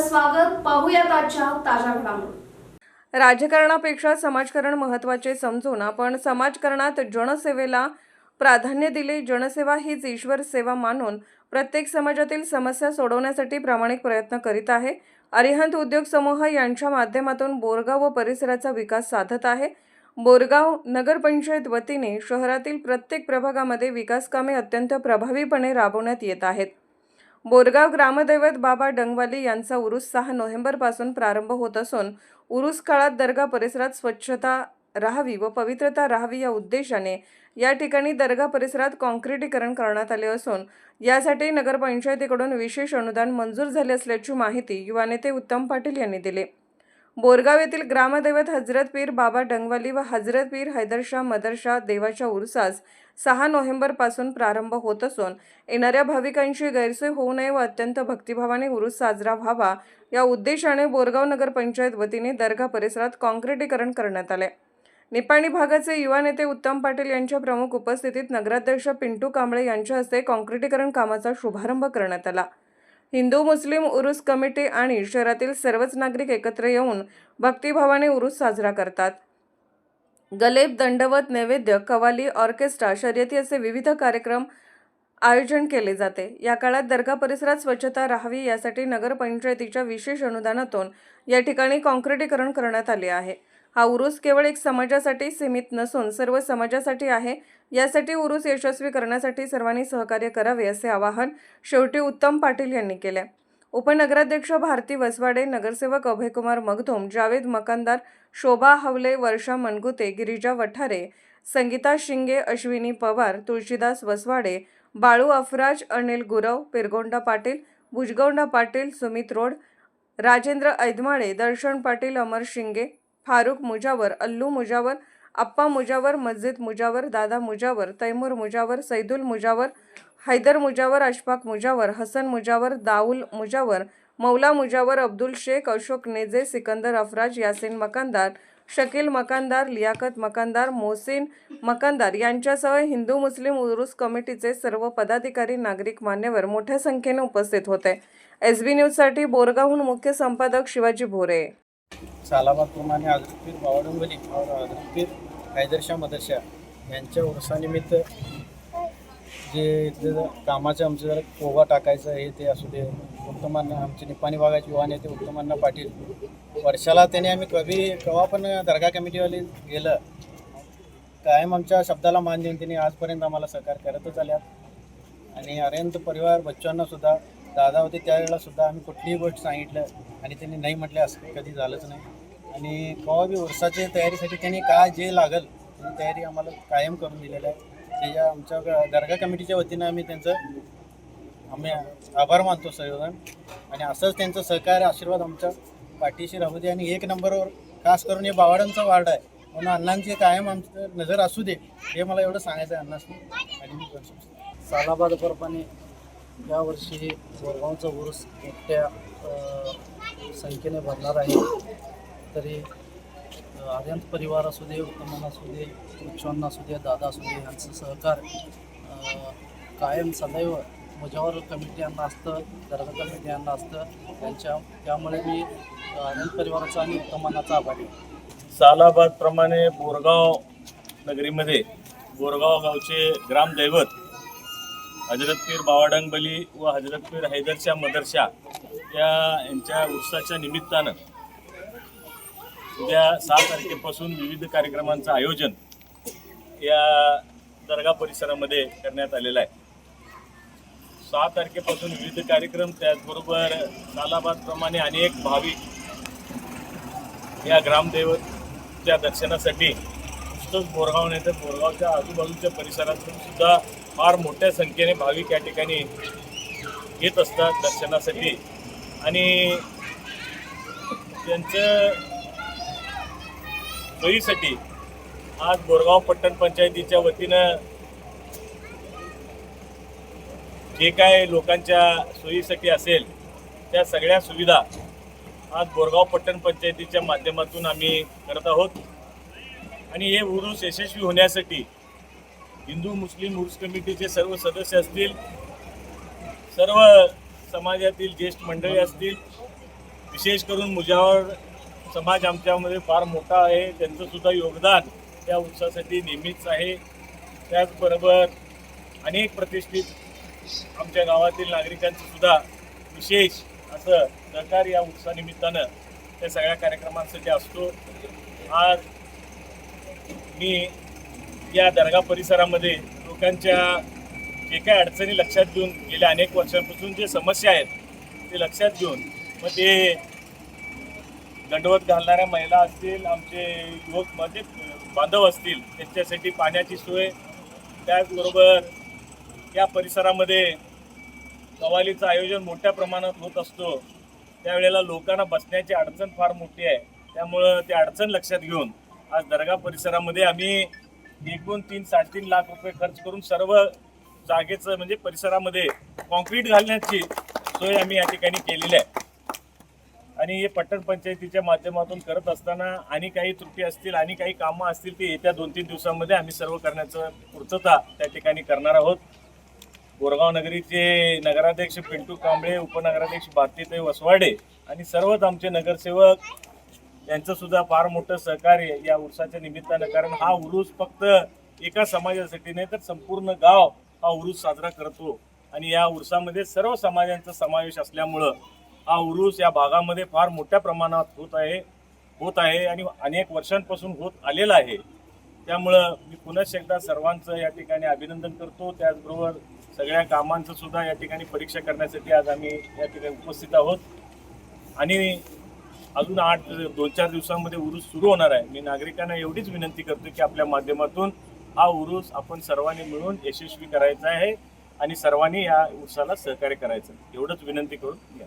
स्वागत पाहूयात आजच्या ताज्या घडामोडी. राजकारणापेक्षा समाजकारण महत्त्वाचे समजून आपण समाजकारणात जनसेवेला प्राधान्य दिले. जनसेवा हीच ईश्वर सेवा मानून प्रत्येक समाजातील समस्या सोडवण्यासाठी प्रामाणिक प्रयत्न करीत आहे. अरिहंत उद्योग समूह यांच्या माध्यमातून बोरगाव व परिसराचा विकास साधत आहे. बोरगाव नगरपंचायत वतीने शहरातील प्रत्येक प्रभागामध्ये विकासकामे अत्यंत प्रभावीपणे राबवण्यात येत आहेत. बोरगाव ग्रामदैवत बाबा डंगवाली यांचा उरूस सहा नोव्हेंबरपासून प्रारंभ होत असून उरूस काळात दर्गा परिसरात स्वच्छता राहावी व पवित्रता राहावी या उद्देशाने या ठिकाणी दर्गा परिसरात कॉन्क्रिटीकरण करण्यात आले असून यासाठी नगरपंचायतीकडून विशेष अनुदान मंजूर झाले असल्याची माहिती युवा नेते उत्तम पाटील यांनी दिली. बोरगाव येथील ग्रामदैवत हजरत पीर बाबा डंगवाली व हजरत पीर हैदरशाह मदरशाह देवाच्या उरुसास सहा नोव्हेंबरपासून प्रारंभ होत असून येणाऱ्या भाविकांची गैरसोय होऊ नये व अत्यंत भक्तिभावाने उरुस साजरा व्हावा या उद्देशाने बोरगाव नगरपंचायत वतीने दर्गा परिसरात कॉन्क्रिटीकरण करण्यात आले. निपाणी भागाचे युवा नेते उत्तम पाटील यांच्या प्रमुख उपस्थितीत नगराध्यक्ष पिंटू कांबळे यांच्या हस्ते कॉन्क्रिटीकरण कामाचा शुभारंभ करण्यात आला. हिंदू मुस्लिम उरूस कमिटी आणि शहरातील सर्वच नागरिक एकत्र येऊन भक्तिभावाने उरूस साजरा करतात. गलेब दंडवत नैवेद्य कवाली ऑर्केस्ट्रा शर्यती असे विविध कार्यक्रम आयोजन केले जाते. या काळात दर्गा परिसरात स्वच्छता राहावी यासाठी नगरपंचायतीच्या विशेष अनुदानातून या ठिकाणी कॉन्क्रिटीकरण करण्यात आले आहे. हा उरूस केवळ एक समाजासाठी सीमित नसून सर्व समाजासाठी आहे. यासाठी उरूस यशस्वी करण्यासाठी सर्वांनी सहकार्य करावे असे आवाहन शेवटी उत्तम पाटील यांनी केले. उपनगराध्यक्ष भारती वसवाडे नगरसेवक अभयकुमार मगधुम जावेद मकानदार शोभा हवले वर्षा मनगुते गिरिजा वठारे संगीता शिंगे अश्विनी पवार तुळशीदास वसवाडे बाळू अफराज अनिल गुरव पिरगोंडा पाटील भुजगोंडा पाटील सुमित रोड राजेंद्र ऐदमाळे दर्शन पाटील अमर शिंगे फारुख मुजावर अल्लू मुजावर अप्पा मुजावर मस्जिद मुजावर दादा मुजावर तैमूर मुजावर सैदुल मुजावर हैदर मुजावर अशफाक मुजावर हसन मुजावर दाऊल मुजावर मौला मुजावर अब्दुल शेख अशोक नेजे सिकंदर अफराज यासिन मकानदार शकील मकानदार लियाकत मकानदार मोहसिन मकानदार यांच्यासह हिंदू मुस्लिम उरुस कमिटीचे सर्व पदाधिकारी नागरिक मान्यवर मोठ्या संख्येने उपस्थित होते. एस बी न्यूजसाठी बोरगावहून मुख्य संपादक शिवाजी भोरे. सालाबादप्रमाणे हजरतपीर बावडंबली और हैदरशा मदरशा यांच्या उरसानिमित्त जे इथलं जर कामाचं आमचं जरा कोबा टाकायचं हे ते असू दे. उत्तमांना आमचे निपाणी भागाचे युवा नेते उत्तमांना पाटील. वर्षाला त्याने आम्ही कधी केव्हा पण दर्गा कमिटीवाले गेलं कायम आमच्या शब्दाला मान देऊन त्यांनी आजपर्यंत आम्हाला सहकार करतच आल्या आणि अरयंत परिवार बच्चांनासुद्धा दादा होते त्यावेळेला सुद्धा आम्ही कुठलीही गोष्ट सांगितलं आणि त्यांनी नाही म्हटले असं कधी झालंच नाही. आणि कवा बी वर्षाच्या तयारीसाठी त्यांनी काय जे लागल त्यांनी तयारी आम्हाला कायम करून दिलेलं आहे. त्याच्या आमच्या दर्गा कमिटीच्या वतीनं आम्ही त्यांचं आम्ही आभार मानतो सर्वजण. आणि असंच त्यांचं सहकार्य आशीर्वाद आमच्या पाठीशी राहू दे. आणि एक नंबरवर खास करून हे बावाडांचा वार्ड आहे. म्हणून अण्णांची कायम आमचं नजर असू दे हे मला एवढं सांगायचं आहे अण्णासनी आणि मी करतो. सालाबादप्रमाणे यावर्षी बोरगावचा उरूस मोठ्या संख्येने भरणार आहे. तरी अ, आर्यंत परिवार असू दे उत्तमन असू दे उच्चवन्न असू दे दादा असू दे यांचं सहकार कायम सदैव मुजावर कमिटी यांना असतं दर्गा कमिटी यांना असतं. त्यांच्या त्यामुळे मी अ, आर्यंत परिवाराचा आणि उत्तमनाचा आभारी सालाबादप्रमाणे बोरगाव नगरीमध्ये बोरगाव गावचे ग्रामदैवत हजरत पीर बावाडंगबली व हजरत पीर हैदरशाह मदरशा या यांच्या उत्साच्या निमित्तानं उद्या सहा तारखेपासून विविध कार्यक्रमांचं आयोजन या दर्गा परिसरामध्ये करण्यात आलेलं आहे. सहा तारखेपासून विविध कार्यक्रम त्याचबरोबर सालाबादप्रमाणे अनेक भाविक या ग्रामदैवतच्या दर्शनासाठी नुसतंच बोरगाव नाही तर बोरगावच्या आजूबाजूच्या परिसरातून सुद्धा फार मोठ्या संख्येने भाविक या ठिकाणी येत असतात दर्शनासाठी. आणि त्यांचं सोयीसाठी आज बोरगाव पट्टण पंचायतीच्या वतीनं जे काय लोकांच्या सोयीसाठी असेल त्या सगळ्या सुविधा आज बोरगाव पट्टण पंचायतीच्या माध्यमातून आम्ही करत आहोत. आणि हे उरूस यशस्वी होण्यासाठी हिंदू मुस्लिम उरूस कमिटीचे सर्व सदस्य असतील सर्व समाजातील ज्येष्ठ मंडळी असतील विशेष करून मुजावर समाज आमच्यामध्ये फार मोठा आहे. त्यांचं सुद्धा योगदान त्या उत्सवासाठी नेहमीच आहे. त्याचबरोबर अनेक प्रतिष्ठित आमच्या गावातील नागरिकांचं सुद्धा विशेष असं सरकार या उत्सवानिमित्तानं त्या सगळ्या कार्यक्रमांसाठी असतो आज मी या दर्गा परिसरामध्ये लोकांच्या जे काही अडचणी लक्षात घेऊन गेल्या अनेक वर्षांपासून जे समस्या आहेत ते लक्षात घेऊन मग ते दंडवत घालणाऱ्या महिला असतील आमचे युवक म्हणजे बांधव असतील त्यांच्यासाठी पाण्याची सोय. त्याचबरोबर या परिसरामध्ये कवालीचं आयोजन मोठ्या प्रमाणात होत असतो. त्यावेळेला लोकांना बसण्याची अडचण फार मोठी आहे. त्यामुळं ते अडचण लक्षात घेऊन आज दर्गा परिसरामध्ये आम्ही एकूण तीन साडेतीन लाख रुपये खर्च करून सर्व जागेचं म्हणजे परिसरामध्ये कॉन्क्रीट घालण्याची सोय आम्ही या ठिकाणी केलेली आहे. आणि हे पट्टण पंचायतीच्या माध्यमातून करत असताना आणि काही त्रुटी असतील आणि काही कामं असतील ते येत्या दोन तीन दिवसांमध्ये आम्ही सर्व करण्याचं पूर्तता त्या ठिकाणी करणार आहोत. गोरगाव नगरीचे नगराध्यक्ष पिंटू कांबळे उपनगराध्यक्ष भारतीताई वसवाडे आणि सर्वच आमचे नगरसेवक यांचं सुद्धा फार मोठं सहकार्य या उरुसाच्या निमित्तानं कारण हा उरुस फक्त एका समाजासाठी नाही तर संपूर्ण गाव हा उरुस साजरा करतो. आणि या उर्सामध्ये सर्व समाजांचा समावेश असल्यामुळं हा उरूस या भागामध्ये फार मोठ्या प्रमाणात होत आहे होत आहे आणि अनेक वर्षांपासून होत आलेला आहे. त्यामुळं मी पुनश्च एकदा सर्वांचं या ठिकाणी अभिनंदन करतो. त्याचबरोबर सगळ्या कामांचं सुद्धा या ठिकाणी परीक्षा करण्यासाठी आज आम्ही या ठिकाणी उपस्थित आहोत. आणि अजून आठ दोन चार दिवसांमध्ये उरूस सुरू होणार आहे. मी नागरिकांना एवढीच विनंती करतो की आपल्या माध्यमातून हा उरूस आपण सर्वांनी मिळून यशस्वी करायचा आहे आणि सर्वांनी या उरुसाला सहकार्य करायचं. एवढंच विनंती करून घ्या